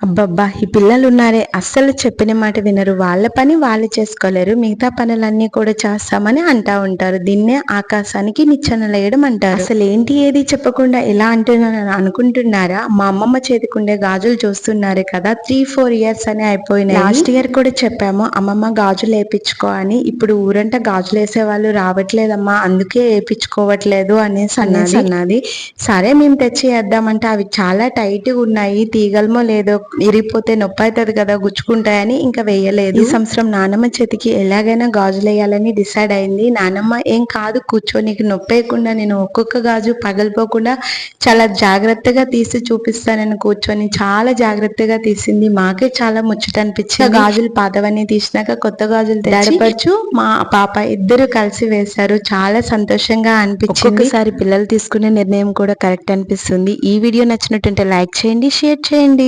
అబ్బబ్బా ఈ పిల్లలు ఉన్నారే అస్సలు చెప్పిన మాట వినరు. వాళ్ళ పని వాళ్ళు చేసుకోలేరు. మిగతా పనులన్నీ కూడా చేస్తామని అంటా ఉంటారు. దీన్నే ఆకాశానికి నిచ్చెనలేయడం అంటారు. అసలు ఏంటి ఏది చెప్పకుండా ఎలా అంటున్నాను అనుకుంటున్నారా? మా అమ్మమ్మ చేతికుండే గాజులు చూస్తున్నారు కదా త్రీ ఫోర్ ఇయర్స్ అని అయిపోయినాయి. లాస్ట్ ఇయర్ కూడా చెప్పాము అమ్మమ్మ గాజులు వేయించుకో అని. ఇప్పుడు ఊరంతా గాజులు వేసే వాళ్ళు రావట్లేదమ్మా అందుకే వేయించుకోవట్లేదు అనేసి అన్నది. సరే మేము తెచ్చి వేద్దామంటే అవి చాలా టైట్గా ఉన్నాయి తీగలమో లేదో ఇరిగిపోతే నొప్పి అవుతుంది కదా గుచ్చుకుంటాయని ఇంకా వేయలేదు. ఈ సంవత్సరం నానమ్మ చేతికి ఎలాగైనా గాజులు వేయాలని డిసైడ్ అయింది. నానమ్మ ఏం కాదు కూర్చో నీకు నొప్పి వేయకుండా నేను ఒక్కొక్క గాజు పగలిపోకుండా చాలా జాగ్రత్తగా తీసి చూపిస్తానని కూర్చొని చాలా జాగ్రత్తగా తీసింది. మాకే చాలా ముచ్చట అనిపించింది. గాజులు పాతవన్నీ తీసినాక కొత్త గాజులు తెచ్చిపరచు మా పాప ఇద్దరు కలిసి వేశారు. చాలా సంతోషంగా అనిపించింది. ఒకసారి పిల్లలు తీసుకునే నిర్ణయం కూడా కరెక్ట్ అనిపిస్తుంది. ఈ వీడియో నచ్చినట్టుంటే లైక్ చేయండి షేర్ చేయండి.